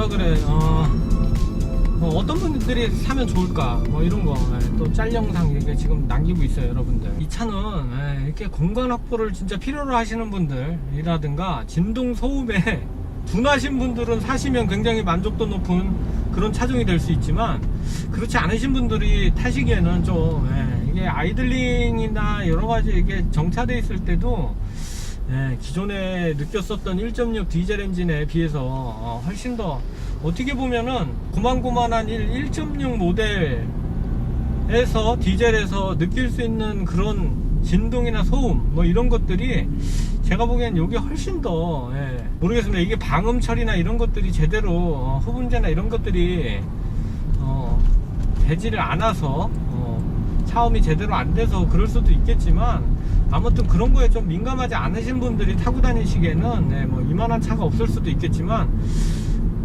뭐라 그래 어, 뭐 어떤 분들이 사면 좋을까 뭐 이런 거 예, 또짤 영상 이렇게 지금 남기고 있어요 여러분들. 이 차는 예, 이렇게 공간 확보를 진짜 필요로 하시는 분들이라든가 진동 소음에 둔하신 분들은 사시면 굉장히 만족도 높은 그런 차종이 될 수 있지만 그렇지 않으신 분들이 타시기에는 좀 예, 이게 아이들링이나 여러 가지 이게 정차돼 있을 때도 예, 기존에 느꼈었던 1.6 디젤 엔진에 비해서 어, 훨씬 더 어떻게 보면은 고만고만한 1, 1.6 모델에서 디젤에서 느낄 수 있는 그런 진동이나 소음 뭐 이런 것들이 제가 보기엔 이게 훨씬 더 예, 모르겠습니다. 이게 방음 처리나 이런 것들이 제대로 어, 흡음재나 이런 것들이 어, 되지를 않아서 어, 차음이 제대로 안 돼서 그럴 수도 있겠지만 아무튼 그런 거에 좀 민감하지 않으신 분들이 타고 다니시기에는 네, 뭐 이만한 차가 없을 수도 있겠지만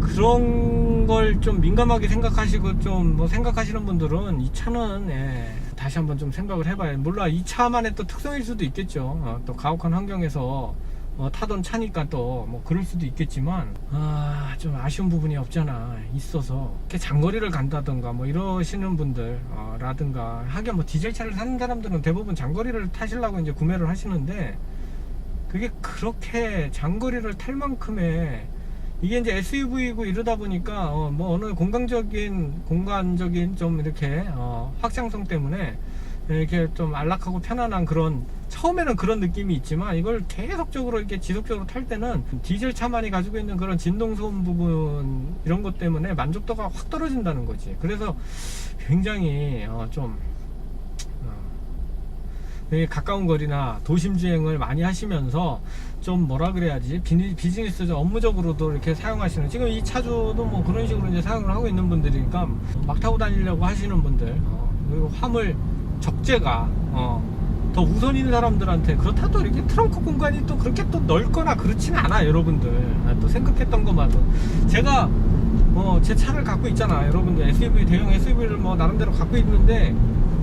그런 걸 좀 민감하게 생각하시고 좀 뭐 생각하시는 분들은 이 차는 예, 다시 한번 좀 생각을 해봐요. 물론 이 차만의 또 특성일 수도 있겠죠. 어, 또 가혹한 환경에서 어, 타던 차니까 또 뭐 그럴 수도 있겠지만 아, 좀 아쉬운 부분이 없잖아. 있어서. 이렇게 장거리를 간다던가 뭐 이러시는 분들 어, 라든가 하긴 뭐 디젤 차를 사는 사람들은 대부분 장거리를 타시려고 이제 구매를 하시는데 그게 그렇게 장거리를 탈 만큼의 이게 이제 SUV이고 이러다 보니까 어, 뭐 어느 공간적인 공간적인 좀 이렇게 어, 확장성 때문에 이렇게 좀 안락하고 편안한 그런 처음에는 그런 느낌이 있지만 이걸 계속적으로 이렇게 지속적으로 탈 때는 디젤 차만이 가지고 있는 그런 진동 소음 부분 이런 것 때문에 만족도가 확 떨어진다는 거지. 그래서 굉장히 어, 좀 어, 이 가까운 거리나 도심 주행을 많이 하시면서 좀 뭐라 그래야지 비즈니스적 업무적으로도 이렇게 사용하시는 지금 이 차주도 뭐 그런 식으로 이제 사용을 하고 있는 분들이니까 막 타고 다니려고 하시는 분들 어, 그리고 화물 적재가 어, 더 우선인 사람들한테 그렇다고 이렇게 트렁크 공간이 또 그렇게 또 넓거나 그렇지는 않아 여러분들. 아, 또 생각했던 것만도 제가 어, 제 차를 갖고 있잖아. 여러분들 SUV 대형 SUV를 뭐 나름대로 갖고 있는데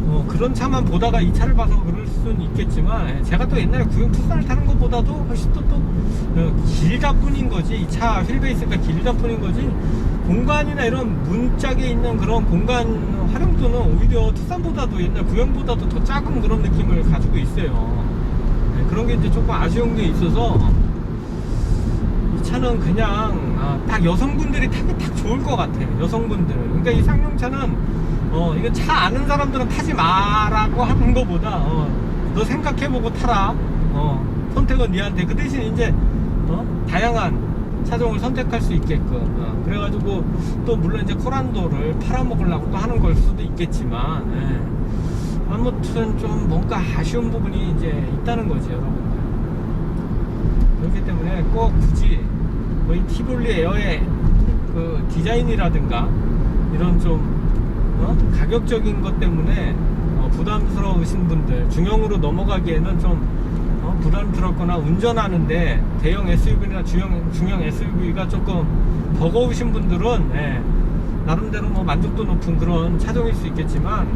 어, 그런 차만 보다가 이 차를 봐서 그럴 수는 있겠지만 예, 제가 또 옛날에 구형 투싼을 타는 것보다도 훨씬 또, 또 어, 길다 뿐인 거지. 이 차 휠베이스가 길다 뿐인 거지 공간이나 이런 문짝에 있는 그런 공간 활용도는 오히려 투싼보다도 옛날 구형보다도 더 작은 그런 느낌을 가지고 있어요. 예, 그런 게 이제 조금 아쉬운 게 있어서 이 차는 그냥 아, 딱 여성분들이 타기 딱 좋을 것 같아 여성분들. 그러니까 이 쌍용차는 어 이거 차 아는 사람들은 타지 마라고 하는 거보다 어, 너 생각해보고 타라. 어 선택은 니한테. 그 대신 이제 어 다양한 차종을 선택할 수 있게끔 어, 그래가지고 또 물론 이제 코란도를 팔아먹으려고 또 하는 걸 수도 있겠지만 예. 아무튼 좀 뭔가 아쉬운 부분이 이제 있다는 거지 여러분들 그렇기 때문에 꼭 굳이 뭐 이 티볼리 에어의 그 디자인이라든가 이런 좀 어? 가격적인 것 때문에 어, 부담스러우신 분들 중형으로 넘어가기에는 좀 어, 부담스럽거나 운전하는데 대형 SUV나 중형, 중형 SUV가 조금 버거우신 분들은 예, 나름대로 뭐 만족도 높은 그런 차종일 수 있겠지만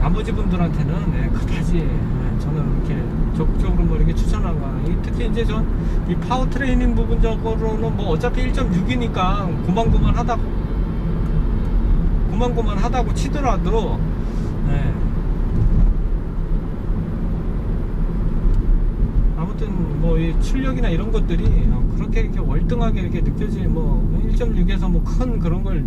나머지 분들한테는 예, 그다지 예, 저는 이렇게 적극적으로 뭐 이렇게 추천한 거 특히 이제 전 이 파워 트레이닝 부분적으로는 뭐 어차피 1.6이니까 고만고만 하다 고만고만 하다고 치더라도 예. 아무튼 뭐이 출력이나 이런 것들이 어, 그렇게 이렇게 월등하게 이렇게 느껴지 뭐 1.6에서 뭐 큰 그런 걸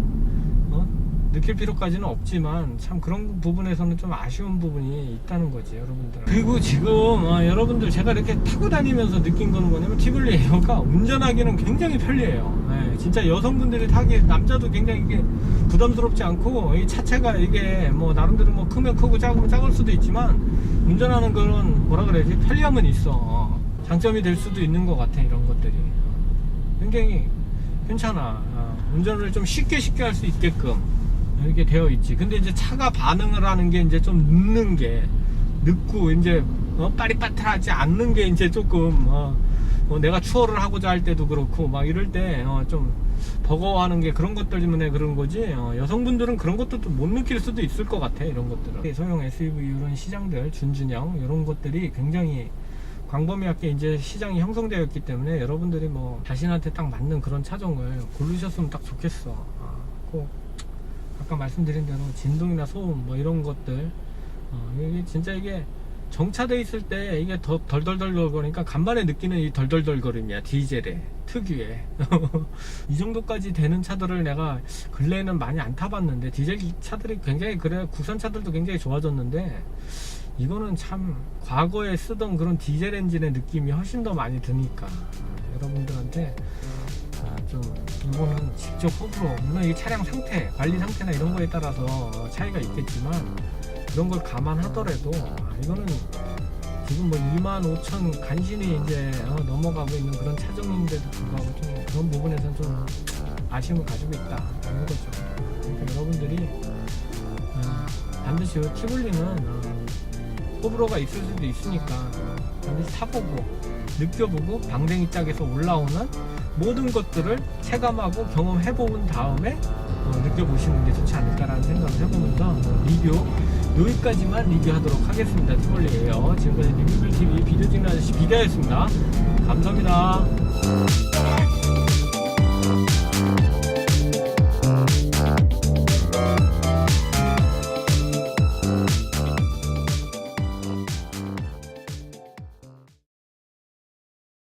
어? 느낄 필요까지는 없지만 참 그런 부분에서는 좀 아쉬운 부분이 있다는 거지 여러분들. 그리고 지금 어, 여러분들 제가 이렇게 타고 다니면서 느낀 거는 뭐냐면 티블리 에어가 운전하기는 굉장히 편리해요. 예, 진짜 여성분들이 타기 남자도 굉장히 이게 부담스럽지 않고 이 차체가 이게 뭐 나름대로 뭐 크면 크고 작으면 작을 수도 있지만 운전하는 그런 뭐라 그래야지? 편리함은 있어 어, 장점이 될 수도 있는 것 같아 이런 것들이. 어, 굉장히 괜찮아. 어, 운전을 좀 쉽게 쉽게 할 수 있게끔 이렇게 되어 있지. 근데 이제 차가 반응을 하는 게 이제 좀 늦는 게 늦고 이제 어, 빠릿빠릿하지 않는 게 이제 조금 어, 어, 내가 추월을 하고자 할 때도 그렇고 막 이럴 때좀 버거워하는 게 그런 것들 때문에 그런 거지. 어, 여성분들은 그런 것도 못 느낄 수도 있을 것 같아 이런 것들은. 소형 SUV 이런 시장들 준준형 이런 것들이 굉장히 광범위하게 이제 시장이 형성되어 있기 때문에 여러분들이 뭐 자신한테 딱 맞는 그런 차종을 고르셨으면 딱 좋겠어. 아, 꼭 아까 말씀드린 대로 진동이나 소음 뭐 이런 것들 어, 이게 진짜 이게 정차돼 있을 때 이게 더 덜덜덜 거리니까 간만에 느끼는 이 덜덜덜 거림이야 디젤의 특유의 이 정도까지 되는 차들을 내가 근래에는 많이 안 타봤는데 디젤 차들이 굉장히 그래 국산 차들도 굉장히 좋아졌는데 이거는 참 과거에 쓰던 그런 디젤 엔진의 느낌이 훨씬 더 많이 드니까 아, 여러분들한테 아, 좀 이거는 직접 호불호 물론 이 차량 상태 관리 상태나 이런 거에 따라서 차이가 있겠지만 그런 걸 감안하더라도 아, 이거는 지금 뭐 2만 5천 간신히 이제 어, 넘어가고 있는 그런 차종인데도 불구하고 좀 그런 부분에서는 좀 아쉬움을 가지고 있다는 거죠. 그러니까 여러분들이 어, 반드시 티블리는 어, 호불호가 있을 수도 있으니까 어, 반드시 타보고 느껴보고 방댕이 짝에서 올라오는 모든 것들을 체감하고 경험해본 다음에 어, 느껴보시는 게 좋지 않을까라는 생각을 해보면서 어, 리뷰 여기까지만 리뷰하도록 하겠습니다. 티볼리에요. 지금까지 리뷰빌TV 비디오 찍는 아저씨 비디오였습니다. 감사합니다.